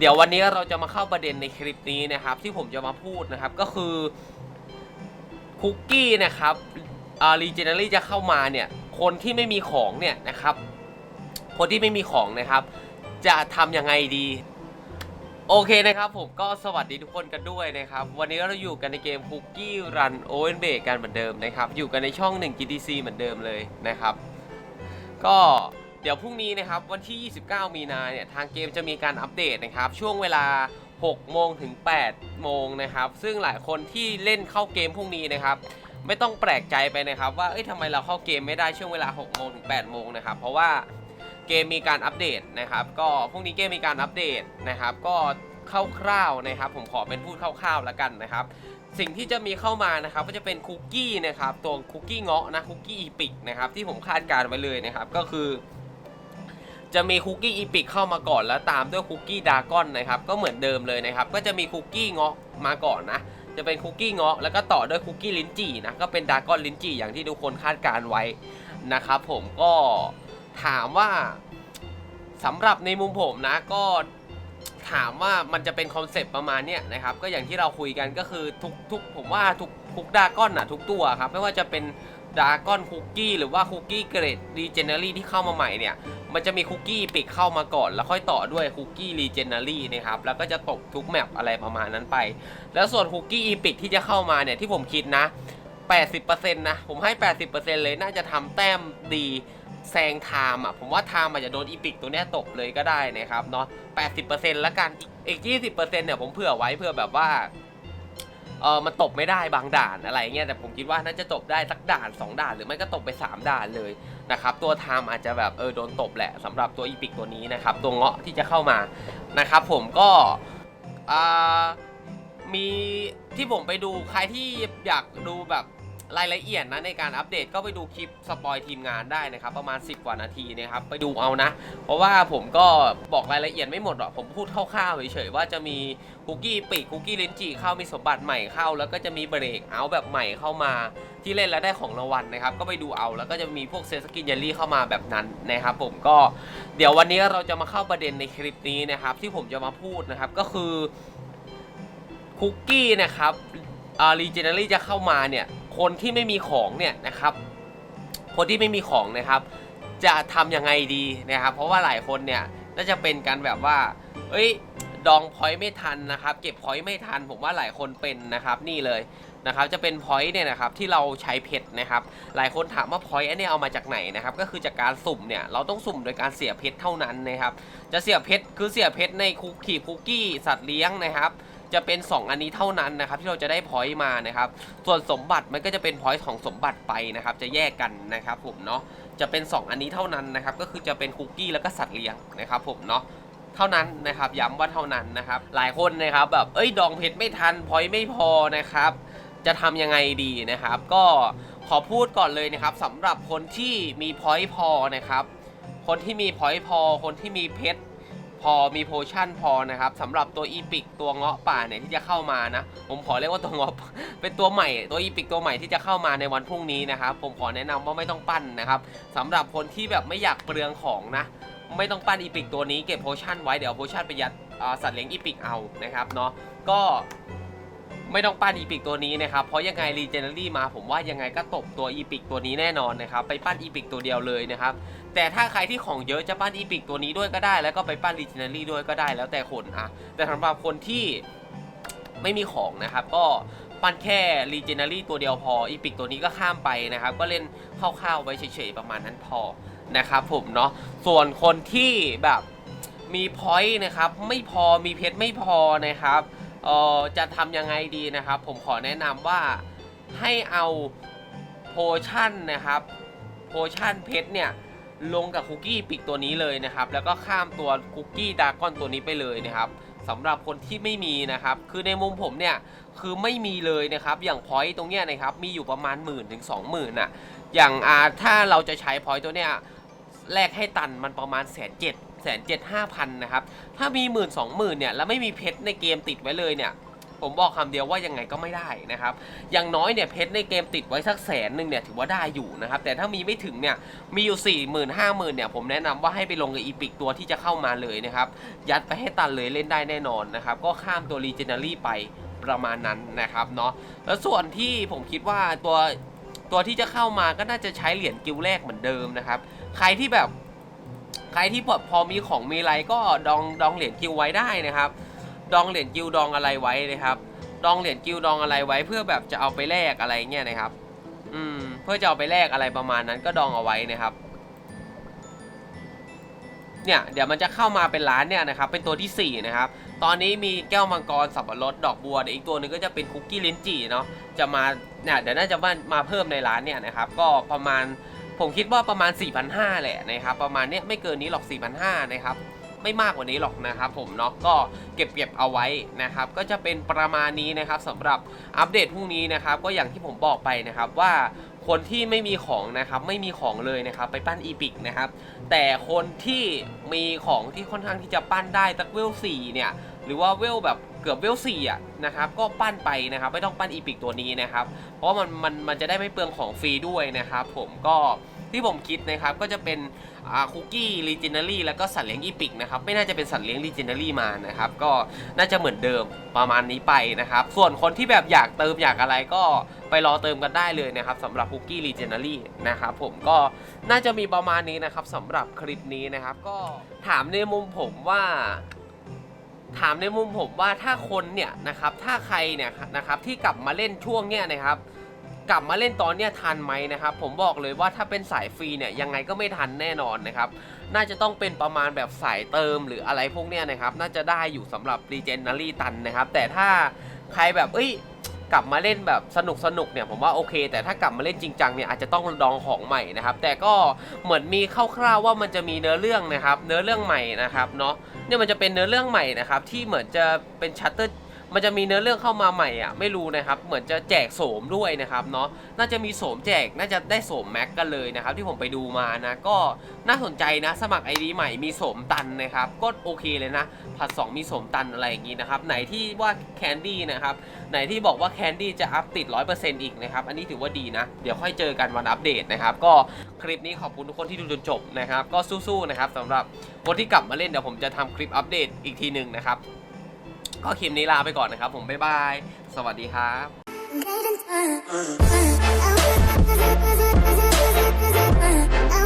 เดี๋ยววันนี้เราจะมาเข้าประเด็นในคลิปนี้นะครับ ที่ผมจะมาพูดนะครับก็คือคุกกี้นะครับอ่ารีเจเนอรี่จะเข้ามาเนี่ย คนที่ไม่มีของเนี่ยนะครับ คนที่ไม่มีของนะครับ จะทำยังไงดี โอเคนะครับผมก็สวัสดีทุกคนกันด้วยนะครับ วันนี้เราอยู่กันในเกม Cookie Run o v e n b a k กันเหมือนเดิมนะครับ อยู่กันในช่อง 1 GTC เหมือนเดิมเลยนะครับ ก็ เดี๋ยวพรุ่งนี้นะครับวันที่ 29 มีนาเนี่ยทางเกมจะมีการอัปเดตนะครับ ช่วงเวลา 6 โมงถึง 8 โมงนะครับ ซึ่งหลายคนที่เล่นเข้าเกมพรุ่งนี้นะครับ ไม่ต้องแปลกใจไปนะครับ ว่าเอ้ยทำไมเราเข้าเกมไม่ได้ช่วงเวลา 6 โมงถึง 8 โมงนะครับ เพราะว่าเกมมีการอัปเดตนะครับ ก็พรุ่งนี้เกมมีการอัปเดตนะครับ ก็คร่าวๆนะครับ ผมขอเป็นพูดคร่าวๆแล้วกันนะครับสิ่งที่จะมีเข้ามานะครับก็จะเป็นคุกกี้นะครับตัวคุกกี้เงาะนะคุกกี้อีพิกนะครับที่ผมคาดการณ์ไว้เลยนะครับก็คือ จะมีคุกกี้อีพิกเข้ามาก่อนแล้วตามด้วยคุกกี้ดากอนนะครับ ก็เหมือนเดิมเลยนะครับ ก็จะมีคุกกี้เงาะมาก่อนนะ จะเป็นคุกกี้เงาะแล้วก็ต่อด้วยคุกกี้ลิ้นจี่นะ ก็เป็นดากอนลิ้นจี่อย่างที่ทุกคนคาดการไว้นะครับผมก็ถามว่าสำหรับในมุมผมนะก็ถามว่ามันจะเป็นคอนเซปต์ประมาณเนี้ยนะครับ ก็อย่างที่เราคุยกันก็คือทุกทุกผมว่าทุกทุกดากอนอะทุกตัวครับ ไม่ว่าจะเป็น ดาก้อนคุกกี้หรือว่าคุกกี้เกรดรีเจนเนอรี่ที่เข้ามาใหม่เนี่ย มันจะมีคุกกี้ปิกเข้ามาก่อน แล้วค่อยต่อด้วยคุกกี้รีเจนเนอรี่นะครับ แล้วก็จะตกทุกแมปอะไรประมาณนั้นไป แล้วส่วนคุกกี้อีพิกที่จะเข้ามาเนี่ยที่ผมคิดนะ 80%นะ ผมให้ 80%เลยน่าจะทำแต้มดีแซงไทม์อะผมว่าไทม์อาจจะโดนอีพิกตัวนี้ตกเลยก็ได้นะครับเนาะ80%แล้วกันอีก 20%เนี่ยผมเผื่อไว้เผื่อแบบว่า เออมันตบไม่ได้บางด่านอะไรเงี้ยแต่ผมคิดว่าน่าจะตบได้สักด่าน 2 ด่าน หรือไม่ก็ตบไป 3 ด่านเลยนะครับตัวไทม์อาจจะแบบเออโดนตบแหละสำหรับตัวอีพิกตัวนี้นะครับตัวเงาะที่จะเข้ามานะครับผมก็อ่ามีที่ผมไปดูใครที่อยากดูแบบ รายละเอียดนะในการอัปเดตก็ไปดูคลิปสปอยทีมงานได้นะครับ ประมาณ 10 กว่านาทีนะครับ ไปดูเอานะ เพราะว่าผมก็บอกรายละเอียดไม่หมดหรอกผมพูดคร่าวๆเฉยๆว่าจะมีคุกกี้ปีกคุกกี้เลนจีเข้ามีสมบัติใหม่เข้า แล้วก็จะมีเบรกเอาแบบใหม่เข้ามาที่เล่นแล้วได้ของรางวัลนะครับ ก็ไปดูเอาแล้วก็จะมีพวกเซสกินเยลลี่เข้ามาแบบนั้นนะครับ ผมก็เดี๋ยววันนี้เราจะมาเข้าประเด็นในคลิปนี้นะครับ ที่ผมจะมาพูดนะครับก็คือคุกกี้นะครับอ่ารีเจเนอรี่จะเข้ามาเนี่ย คนที่ไม่มีของเนี่ยนะครับ คนที่ไม่มีของนะครับ จะทำยังไงดีนะครับ เพราะว่าหลายคนเนี่ยน่าจะเป็นกันแบบว่า เอ้ยดองพอยต์ไม่ทันนะครับ เก็บพอยต์ไม่ทัน ผมว่าหลายคนเป็นนะครับ นี่เลยนะครับ จะเป็นพอยต์เนี่ยนะครับที่เราใช้เพชรนะครับ หลายคนถามว่าพอยต์อันนี้เอามาจากไหนนะครับ ก็คือจากการสุ่มเนี่ยเราต้องสุ่มโดยการเสียเพชรเท่านั้นนะครับ จะเสียเพชรคือเสียเพชรในคุกกี้คุกกี้สัตว์เลี้ยงนะครับ จะเป็น 2 อันนี้เท่านั้นนะครับที่เราจะได้พอยต์มานะครับ ส่วนสมบัติมันก็จะเป็นพอยต์ของสมบัติไปนะครับ จะแยกกันนะครับผมเนาะจะเป็น 2 อันนี้เท่านั้นนะครับ ก็คือจะเป็นคุกกี้แล้วก็สัตว์เลี้ยงนะครับผมเนาะเท่านั้นนะครับ ย้ำว่าเท่านั้นนะครับ หลายคนนะครับแบบเอ้ยดองเพชรไม่ทันพอยต์ไม่พอนะครับ จะทำยังไงดีนะครับ ก็ขอพูดก่อนเลยนะครับสำหรับคนที่มีพอยต์พอนะครับ คนที่มีพอยต์พอ คนที่มีเพชร พอมีโพชั่นพอนะครับสำหรับตัวอีพิกตัวเงาะป่าเนี่ยที่จะเข้ามานะ ผมขอเรียกว่าตัวเงาะเป็นตัวใหม่ตัวอีพิกตัวใหม่ที่จะเข้ามาในวันพรุ่งนี้นะครับ ผมขอแนะนำว่าไม่ต้องปั้นนะครับสำหรับคนที่แบบไม่อยากเปลืองของนะ ไม่ต้องปั้นอีพิกตัวนี้เก็บโพชั่นไว้เดี๋ยวโพชั่นไปยัดสัตว์เลี้ยงอีพิกเอานะครับเนาะก็ ไม่ต้องปั้นอีพิกตัวนี้นะครับ เพราะยังไงรีเจเนอรี่มาผมว่ายังไงก็ตบตัวอีพิกตัวนี้แน่นอนนะครับ ไปปั้นอีพิกตัวเดียวเลยนะครับ แต่ถ้าใครที่ของเยอะจะปั้นอีพิกตัวนี้ด้วยก็ได้ แล้วก็ไปปั้นรีเจเนอรี่ด้วยก็ได้แล้วแต่คนอะแต่สำหรับคนที่ไม่มีของนะครับ ก็ปั้นแค่รีเจเนอรี่ตัวเดียวพออีพิกตัวนี้ก็ข้ามไปนะครับ ก็เล่นคร่าวๆไว้เฉยๆประมาณนั้นพอนะครับผมเนาะส่วนคนที่แบบมีพอยต์นะครับ ไม่พอมีเพชรไม่พอนะครับ เอ่อจะทำยังไงดีนะครับ ผมขอแนะนำว่าให้เอาโพชั่นนะครับโพชั่นเพชรเนี่ยลงกับคุกกี้ปิกตัวนี้เลยนะครับ แล้วก็ข้ามตัวคุกกี้ดากอนตัวนี้ไปเลยนะครับสำหรับคนที่ไม่มีนะครับ คือในมุมผมเนี่ยคือไม่มีเลยนะครับ อย่างพอยต์ตรงเนี้ยนะครับมีอยู่ประมาณหมื่นถึงสองหมื่นอะอย่างอ่าถ้าเราจะใช้พอยต์ตัวเนี้ยแลกให้ตันมันประมาณแสนเจ็ด แสนเจ็ดห้าพันนะครับ ถ้ามีหมื่นสองหมื่นเนี่ยแล้วไม่มีเพชรในเกมติดไว้เลยเนี่ยผมบอกคำเดียวว่ายังไงก็ไม่ได้นะครับ อย่างน้อยเนี่ยเพชรในเกมติดไว้สักแสนหนึ่งเนี่ยถือว่าได้อยู่นะครับ แต่ถ้ามีไม่ถึงเนี่ยมีอยู่4ี่หมื่นห้าหมื่นเนี่ยผมแนะนำว่าให้ไปลงกับอีพิกตัวที่จะเข้ามาเลยนะครับ ยัดไปให้ตันเลยเล่นได้แน่นอนนะครับ ก็ข้ามตัวรีเจน a รี่ไปประมาณนั้นนะครับเนาะ แล้วส่วนที่ผมคิดว่าตัวตัวที่จะเข้ามาก็น่าจะใช้เหรียญกิลแรกเหมือนเดิมนะครับ ใครที่แบบ ใครที่พอพอมีของมีอะไรก็ดองดองเหรียญกิลไว้ได้นะครับ ดองเหรียญกิลดองอะไรไว้นะครับ ดองเหรียญกิลดองอะไรไว้ เพื่อแบบจะเอาไปแลกอะไรเงี้ยนะครับ อืม เพื่อจะเอาไปแลกอะไรประมาณนั้นก็ดองเอาไว้นะครับ เนี่ยเดี๋ยวมันจะเข้ามาเป็นร้านเนี่ยนะครับ เป็นตัวทีสี่4นะครับ ตอนนี้มีแก้วมังกรสับปะรดดอกบัวเดี๋ยวอีกตัวหนึ่งก็จะเป็นคุกกี้ลิ้นจี่เนาะ จะมาเนี่ยเดี๋ยวน่าจะมามาเพิ่มในร้านเนี่ยนะครับ ก็ประมาณ ผมคิดว่าประมาณ 4,500แหละนะครับประมาณเนี้ยไม่เกินนี้หรอก 4,500นะครับไม่มากกว่านี้หรอกนะครับผมเนาะก็เก็บเก็บเอาไว้นะครับก็จะเป็นประมาณนี้นะครับสำหรับอัปเดตพรุ่งนี้นะครับก็อย่างที่ผมบอกไปนะครับว่าคนที่ไม่มีของนะครับไม่มีของเลยนะครับไปปั้นอีพิกนะครับแต่คนที่มีของที่ค่อนข้างที่จะปั้นได้ตักเวลสี่เนี่ยหรือว่าเวลแบบ เกือบเวลสี่อะนะครับก็ปั้นไปนะครับไม่ต้องปั้นอีพิกตัวนี้นะครับ เพราะมันมันมันจะได้ไม่เปลืองของฟรีด้วยนะครับ ผมก็ที่ผมคิดนะครับก็จะเป็นคุกกี้ลีเจนเนอรี่แล้วก็สัตว์เลี้ยงอีพิกนะครับไม่น่าจะเป็นสัตว์เลี้ยงลีเจนเนอรี่มานะครับก็น่าจะเหมือนเดิมประมาณนี้ไปนะครับ ส่วนคนที่แบบอยากเติมอยากอะไรก็ไปรอเติมกันได้เลยนะครับสำหรับคุกกี้ลีเจนเนอรี่นะครับผมก็น่าจะมีประมาณนี้นะครับสำหรับคลิปนี้นะครับ ก็ถามในมุมผมว่า ถามในมุมผมว่าถ้าคนเนี่ยนะครับถ้าใครเนี่ยนะครับที่กลับมาเล่นช่วงเนี้ยนะครับกลับมาเล่นตอนเนี้ยทันไหมนะครับ ผมบอกเลยว่าถ้าเป็นสายฟรีเนี่ยยังไงก็ไม่ทันแน่นอนนะครับ น่าจะต้องเป็นประมาณแบบสายเติมหรืออะไรพวกเนี้ยนะครับ น่าจะได้อยู่สำหรับรีเจนนารีตันนะครับ แต่ถ้าใครแบบเอ้ย กลับมาเล่นแบบสนุกสนุกเนี่ยผมว่าโอเค แต่ถ้ากลับมาเล่นจริงจังเนี่ยอาจจะต้องดองของใหม่นะครับ แต่ก็เหมือนมีคร่าวๆว่ามันจะมีเนื้อเรื่องนะครับ เนื้อเรื่องใหม่นะครับเนาะเนี่ยมันจะเป็นเนื้อเรื่องใหม่นะครับที่เหมือนจะเป็นชัตเตอร์ มันจะมีเนื้อเรื่องเข้ามาใหม่อะไม่รู้นะครับ เหมือนจะแจกโสมด้วยนะครับเนาะน่าจะมีโสมแจกน่าจะได้โสมแม็กกันเลยนะครับ ที่ผมไปดูมานะ ก็น่าสนใจนะ สมัคร ID ใหม่มีโสมตันนะครับ ก็โอเคเลยนะผัด 2 มีโสมตันอะไรอย่างงี้นะครับ ไหนที่ว่าแคนดี้นะครับ ไหนที่บอกว่าแคนดี้จะอัพติด 100%อีกนะครับ อันนี้ถือว่าดีนะ เดี๋ยวค่อยเจอกันวันอัปเดตนะครับ ก็คลิปนี้ขอบคุณทุกคนที่ดูจนจบนะครับ ก็สู้ๆนะครับสำหรับคนที่กลับมาเล่นเดี๋ยวผมจะทำคลิปอัปเดตอีกทีหนึ่งนะครับ ก็คลิปนี้ลาไปก่อนนะครับ ผมบ๊ายบาย สวัสดีครับ Uh, uh, uh, uh,